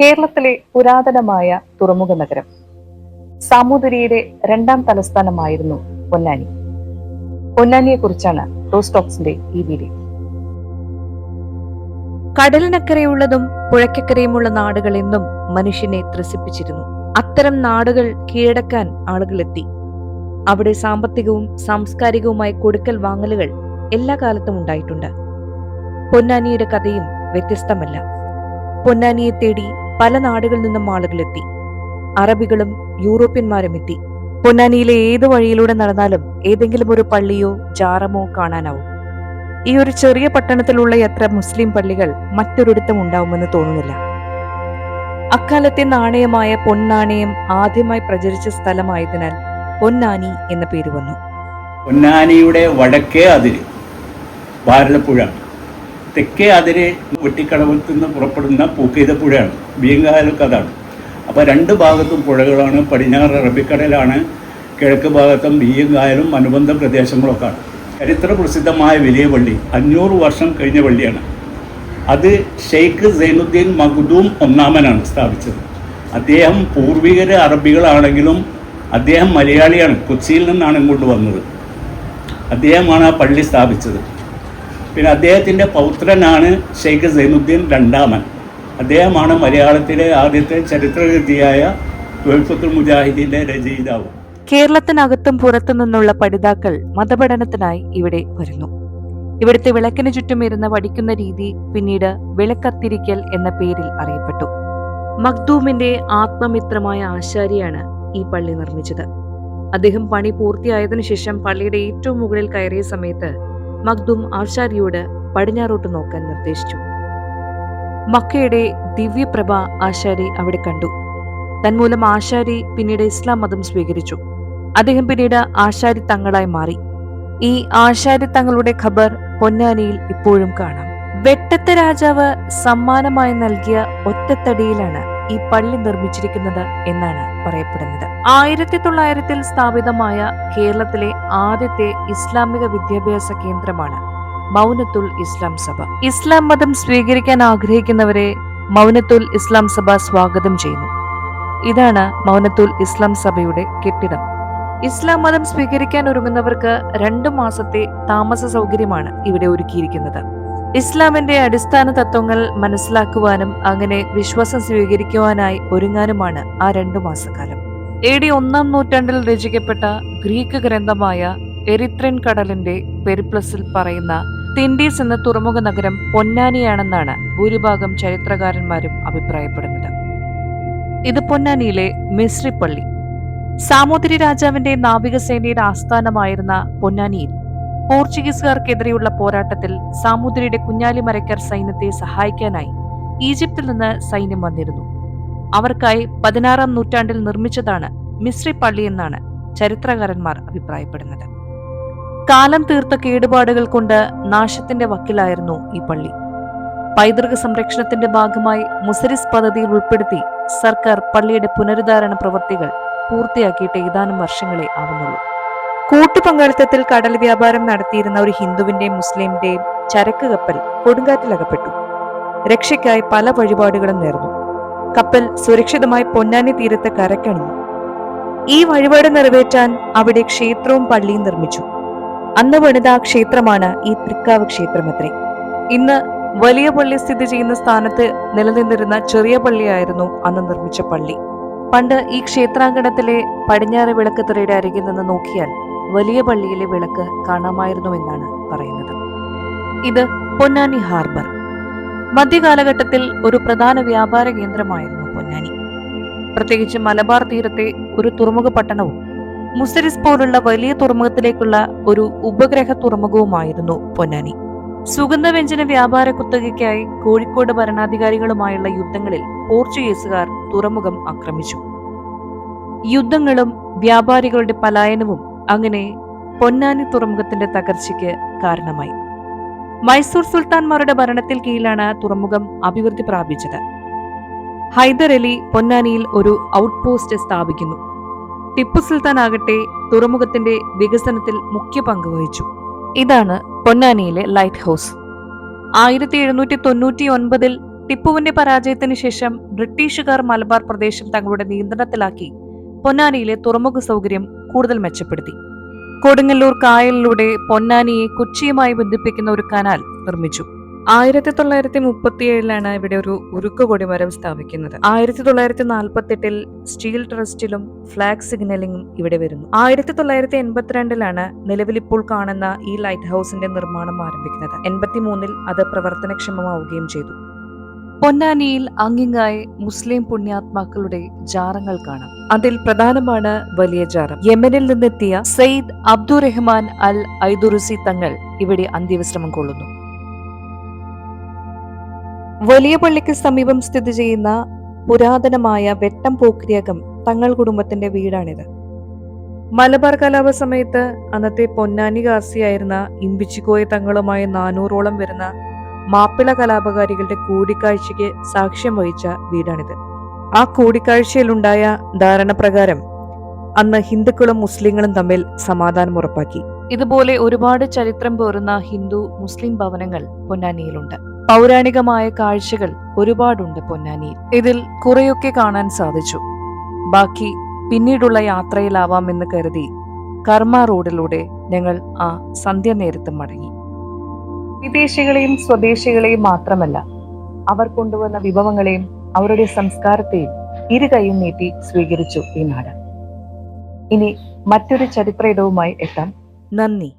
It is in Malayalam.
കേരളത്തിലെ പുരാതനമായ തുറമുഖ നഗരം. സാമൂതിരിയുടെ രണ്ടാം തലസ്ഥാനമായിരുന്നു പൊന്നാനി. പൊന്നാനിയെ കുറിച്ചാണ് റോസ്റ്റോക്സിന്റെ ഈ വീഡിയോ. കടലിനക്കരയുള്ളതും പുഴയ്ക്കക്കരയുമുള്ള നാടുകൾ എന്നും മനുഷ്യനെ ത്രസിപ്പിച്ചിരുന്നു. അത്തരം നാടുകൾ കീഴടക്കാൻ ആളുകളെത്തി. അവിടെ സാമ്പത്തികവും സാംസ്കാരികവുമായ കൊടുക്കൽ വാങ്ങലുകൾ എല്ലാ കാലത്തും ഉണ്ടായിട്ടുണ്ട്. പൊന്നാനിയുടെ കഥയും വ്യത്യസ്തമല്ല. പൊന്നാനിയെ തേടി പല നാടുകളിൽ നിന്നും ആളുകളെത്തി അറബികളും യൂറോപ്യന്മാരും എത്തി. പൊന്നാനിയിലെ ഏത് വഴിയിലൂടെ നടന്നാലും ഏതെങ്കിലും ഒരു പള്ളിയോ ജാറമോ കാണാനാവും. ഈ ഒരു ചെറിയ പട്ടണത്തിലുള്ള എത്ര മുസ്ലിം പള്ളികൾ മറ്റൊരിടത്തും ഉണ്ടാവുമെന്ന് തോന്നുന്നില്ല. അക്കാലത്തെ നാണയമായ പൊന്നാണയം ആദ്യമായി പ്രചരിച്ച സ്ഥലമായതിനാൽ പൊന്നാനി എന്ന പേര് വന്നു. പൊന്നാനിയുടെ വടക്കേ അതിര് ഭാരതപ്പുഴ തെക്കേ അതിരെ വെട്ടിക്കടവത്ത് നിന്ന് പുറപ്പെടുന്ന പൂക്കീതപ്പുഴയാണ് ബീങ്കാലൊക്കെ അതാണ്. അപ്പോൾ രണ്ട് ഭാഗത്തും പുഴകളാണ്. പടിഞ്ഞാറ് അറബിക്കടലാണ്. കിഴക്ക് ഭാഗത്തും ബീയങ്കായലും അനുബന്ധ പ്രദേശങ്ങളൊക്കെ ആണ് ചരിത്ര പ്രസിദ്ധമായ വലിയ പള്ളി അഞ്ഞൂറ് വർഷം കഴിഞ്ഞ പള്ളിയാണ് അത് ഷെയ്ഖ് സൈനുദ്ദീൻ മഖ്ദൂം ഒന്നാമനാണ് സ്ഥാപിച്ചത്. അദ്ദേഹം പൂർവികര് അറബികളാണെങ്കിലും അദ്ദേഹം മലയാളിയാണ്. കൊച്ചിയിൽ നിന്നാണ് ഇങ്ങോട്ട് വന്നത്. അദ്ദേഹമാണ് ആ പള്ളി സ്ഥാപിച്ചത്. പിന്നെ അദ്ദേഹത്തിന്റെ പൗത്രനാണ് ഷെയ്ഖ് സൈനുദ്ദീൻ രണ്ടാമൻ. അദ്ദേഹമാണ് മലയാളത്തിലെ ആദ്യത്തെ ചരിത്രകൃതിയായ തൊഴിൽഫത്തുൽ മുജാഹിദീന്റെ രചയിതാവ്. കേരളത്തിനകത്തും പുറത്തു നിന്നുള്ള പഠിതാക്കൾ മതപഠനത്തിനായി ഇവിടെ വരുന്നു. ഇവിടുത്തെ വിളക്കിന് ചുറ്റും ഇരുന്ന് പഠിക്കുന്ന രീതി പിന്നീട് വിളക്കത്തിരിക്കൽ എന്ന പേരിൽ അറിയപ്പെട്ടു. മഖ്ദൂമിന്റെ ആത്മമിത്രമായ ആശാരിയാണ് ഈ പള്ളി നിർമ്മിച്ചത്. അദ്ദേഹം പണി പൂർത്തിയായതിനു ശേഷം പള്ളിയുടെ ഏറ്റവും മുകളിൽ കയറിയ സമയത്ത് മഖ്ദൂം ആശാരിയോട് പടിഞ്ഞാറോട്ട് നോക്കാൻ നിർദ്ദേശിച്ചു. മക്കയുടെ ദിവ്യപ്രഭ ആശാരി അവിടെ കണ്ടു. തന്മൂലം ആശാരി പിന്നീട് ഇസ്ലാം മതം സ്വീകരിച്ചു. അദ്ദേഹം പിന്നീട് ആശാരി തങ്ങളായി മാറി. ഈ ആശാരി തങ്ങളുടെ ഖബർ പൊന്നാനിയിൽ ഇപ്പോഴും കാണാം. വെട്ടത്തെ രാജാവ് സമ്മാനമായി നൽകിയ ഒറ്റത്തടിയിലാണ് ഈ പള്ളി നിർമ്മിച്ചിരിക്കുന്നത് എന്നാണ് പറയപ്പെടുന്നത്. ആയിരത്തി തൊള്ളായിരത്തിൽ സ്ഥാപിതമായ കേരളത്തിലെ ആദ്യത്തെ ഇസ്ലാമിക വിദ്യാഭ്യാസ കേന്ദ്രമാണ് മൗനത്തുൽ ഇസ്ലാം സഭ. ഇസ്ലാം മതം സ്വീകരിക്കാൻ ആഗ്രഹിക്കുന്നവരെ മൗനത്തുൽ ഇസ്ലാം സഭ സ്വാഗതം ചെയ്യുന്നു. ഇതാണ് മൗനത്തുൽ ഇസ്ലാം സഭയുടെ കെട്ടിടം. ഇസ്ലാം മതം സ്വീകരിക്കാൻ ഒരുങ്ങുന്നവർക്ക് രണ്ടു മാസത്തെ താമസ സൗകര്യമാണ് ഇവിടെ ഒരുക്കിയിരിക്കുന്നത്. ഇസ്ലാമിന്റെ അടിസ്ഥാന തത്വങ്ങൾ മനസ്സിലാക്കുവാനും അങ്ങനെ വിശ്വാസം സ്വീകരിക്കുവാനായി ഒരുങ്ങാനുമാണ് ആ രണ്ടു മാസക്കാലം. എ ഡി ഒന്നാം നൂറ്റാണ്ടിൽ രചിക്കപ്പെട്ട ഗ്രീക്ക് ഗ്രന്ഥമായ എരിത്രൻ കടലിന്റെ പെരിപ്ലസിൽ പറയുന്ന തിൻഡീസ് എന്ന തുറമുഖ നഗരം പൊന്നാനിയാണെന്നാണ് ഭൂരിഭാഗം ചരിത്രകാരന്മാരും അഭിപ്രായപ്പെടുന്നത്. ഇത് പൊന്നാനിയിലെ മിശ്രിപ്പള്ളി സാമൂതിരി രാജാവിന്റെ നാവികസേനയുടെ ആസ്ഥാനമായിരുന്ന പൊന്നാനിയിൽ പോർച്ചുഗീസുകാർക്കെതിരെയുള്ള പോരാട്ടത്തിൽ സാമൂതിരിയുടെ കുഞ്ഞാലി മരയ്ക്കർ സൈന്യത്തെ സഹായിക്കാനായി ഈജിപ്തിൽ നിന്ന് സൈന്യം വന്നിരുന്നു. അവർക്കായി പതിനാറാം നൂറ്റാണ്ടിൽ നിർമ്മിച്ചതാണ് മിശ്രി പള്ളി എന്നാണ് ചരിത്രകാരന്മാർ അഭിപ്രായപ്പെടുന്നത്. കാലം തീർത്ത കേടുപാടുകൾ കൊണ്ട് നാശത്തിന്റെ വക്കിലായിരുന്നു ഈ പള്ളി. പൈതൃക സംരക്ഷണത്തിന്റെ ഭാഗമായി മുസരിസ് പദ്ധതിയിൽ ഉൾപ്പെടുത്തി സർക്കാർ പള്ളിയുടെ പുനരുദ്ധാരണ പ്രവൃത്തികൾ പൂർത്തിയാക്കിയിട്ട് ഏതാനും വർഷങ്ങളെ ആവുന്നുള്ളൂ. കൂട്ടുപങ്കാളിത്തത്തിൽ കടൽ വ്യാപാരം നടത്തിയിരുന്ന ഒരു ഹിന്ദുവിന്റെയും മുസ്ലിമിന്റെയും ചരക്ക് കപ്പൽ കൊടുങ്കാറ്റിലകപ്പെട്ടു. രക്ഷയ്ക്കായി പല വഴിപാടുകളും നേർന്നു. കപ്പൽ സുരക്ഷിതമായി പൊന്നാനി തീരത്ത് കരക്കണിഞ്ഞു. ഈ വഴിപാട് നിറവേറ്റാൻ അവിടെ ക്ഷേത്രവും പള്ളിയും നിർമ്മിച്ചു. അന്ന് പണിത ക്ഷേത്രമാണ് ഈ തൃക്കാവ് ക്ഷേത്രമത്രേ ഇന്ന് വലിയ പള്ളി സ്ഥിതി ചെയ്യുന്ന സ്ഥാനത്ത് നിലനിന്നിരുന്ന ചെറിയ പള്ളിയായിരുന്നു അന്ന് നിർമ്മിച്ച പള്ളി. പണ്ട് ഈ ക്ഷേത്രാങ്കണത്തിലെ പടിഞ്ഞാറ് വിളക്കുതറയുടെ അരികിൽ നിന്ന് നോക്കിയാൽ വലിയ പള്ളിയിലെ വിളക്ക് കാണാമായിരുന്നുവെന്നാണ് പറയുന്നത്. ഇത് പൊന്നാനി ഹാർബർ. മധ്യകാലഘട്ടത്തിൽ ഒരു പ്രധാന വ്യാപാര കേന്ദ്രമായിരുന്നു പൊന്നാനി. പ്രത്യേകിച്ച് മലബാർ തീരത്തെ ഒരു തുറമുഖ പട്ടണവും മുസരിസ് പോലുള്ള വലിയ തുറമുഖത്തിലേക്കുള്ള ഒരു ഉപഗ്രഹ തുറമുഖവുമായിരുന്നു പൊന്നാനി. സുഗന്ധവ്യഞ്ജന വ്യാപാര കുത്തകയ്ക്കായി കോഴിക്കോട് ഭരണാധികാരികളുമായുള്ള യുദ്ധങ്ങളിൽ പോർച്ചുഗീസുകാർ തുറമുഖം ആക്രമിച്ചു. യുദ്ധങ്ങളും വ്യാപാരികളുടെ പലായനവും അങ്ങനെ പൊന്നാനി തുറമുഖത്തിന്റെ തകർച്ചയ്ക്ക് കാരണമായി. മൈസൂർ സുൽത്താൻമാരുടെ ഭരണത്തിൽ കീഴിലാണ് തുറമുഖം അഭിവൃദ്ധി പ്രാപിച്ചത്. ഹൈദർ അലി പൊന്നാനിയിൽ ഒരു ഔട്ട് പോസ്റ്റ് സ്ഥാപിക്കുന്നു. ടിപ്പു സുൽത്താൻ ആകട്ടെ തുറമുഖത്തിന്റെ വികസനത്തിൽ മുഖ്യ പങ്ക് വഹിച്ചു. ഇതാണ് പൊന്നാനിയിലെ ലൈറ്റ് ഹൗസ്. ആയിരത്തി എഴുന്നൂറ്റി തൊണ്ണൂറ്റി ഒൻപതിൽ ടിപ്പുവിന്റെ പരാജയത്തിന് ശേഷം ബ്രിട്ടീഷുകാർ മലബാർ പ്രദേശം തങ്ങളുടെ നിയന്ത്രണത്തിലാക്കി പൊന്നാനിയിലെ തുറമുഖ സൗകര്യം കൂടുതൽ മെച്ചപ്പെടുത്തി. കൊടുങ്ങല്ലൂർ കായലിലൂടെ പൊന്നാനിയെ കൊച്ചിയുമായി ബന്ധിപ്പിക്കുന്ന ഒരു കനാൽ നിർമ്മിച്ചു. ആയിരത്തി തൊള്ളായിരത്തി മുപ്പത്തിയേഴിലാണ് ഇവിടെ ഒരു ഉരുക്ക് കൊടിമരം സ്ഥാപിക്കുന്നത്. ആയിരത്തി തൊള്ളായിരത്തി നാൽപ്പത്തെട്ടിൽ സ്റ്റീൽ ട്രസ്റ്റിലും ഫ്ലാഗ് സിഗ്നലിംഗും ഇവിടെ വരുന്നു. ആയിരത്തി തൊള്ളായിരത്തി എൺപത്തിരണ്ടിലാണ് നിലവിലിപ്പോൾ കാണുന്ന ഈ ലൈറ്റ് ഹൗസിന്റെ നിർമ്മാണം ആരംഭിക്കുന്നത്. എൺപത്തിമൂന്നിൽ അത് പ്രവർത്തനക്ഷമമാവുകയും ചെയ്തു. പൊന്നാനിയിൽ അങ്ങിങ്ങായി മുസ്ലിം പുണ്യാത്മാക്കളുടെ ജാറങ്ങൾ കാണാം. അതിൽ പ്രധാനമാണ് വലിയ ജാറം. യമനിൽ നിന്നെത്തിയ സയ്യിദ് അബ്ദുറഹ്മാൻ അൽ ഐദുറുസി തങ്ങൾ ഇവിടെ അന്ത്യവിശ്രമം കൊള്ളുന്നു. വലിയ പള്ളിക്ക് സമീപം സ്ഥിതി ചെയ്യുന്ന പുരാതനമായ വെട്ടം പോക്രിയകം തങ്ങൾ കുടുംബത്തിന്റെ വീടാണിത്. മലബാർ കലാപ സമയത്ത് അന്നത്തെ പൊന്നാനി കാസിയായിരുന്ന ഇമ്പിച്ചിക്കോയ തങ്ങളുമായി നാനൂറോളം വരുന്ന മാപ്പിള കലാപകാരികളുടെ കൂടിക്കാഴ്ചയ്ക്ക് സാക്ഷ്യം വഹിച്ച വീടാണിത്. ആ കൂടിക്കാഴ്ചയിലുണ്ടായ ധാരണ പ്രകാരം അന്ന് ഹിന്ദുക്കളും മുസ്ലിങ്ങളും തമ്മിൽ സമാധാനം ഉറപ്പാക്കി. ഇതുപോലെ ഒരുപാട് ചരിത്രം പേറുന്ന ഹിന്ദു മുസ്ലിം ഭവനങ്ങൾ പൊന്നാനിയിലുണ്ട്. പൗരാണികമായ കാഴ്ചകൾ ഒരുപാടുണ്ട് പൊന്നാനിയിൽ. ഇതിൽ കുറെയൊക്കെ കാണാൻ സാധിച്ചു. ബാക്കി പിന്നീടുള്ള യാത്രയിലാവാമെന്ന് കരുതി കർമ്മ റോഡിലൂടെ ഞങ്ങൾ ആ സന്ധ്യ നേരത്ത് മടങ്ങി. വിദേശികളെയും സ്വദേശികളെയും മാത്രമല്ല അവർ കൊണ്ടുവന്ന വിഭവങ്ങളെയും അവരുടെ സംസ്കാരത്തെയും ഇരു കൈയും നീട്ടി സ്വീകരിച്ചു ഈ നാട്. ഇനി മറ്റൊരു ചരിത്ര ഇടവുമായി എത്താം. നന്ദി.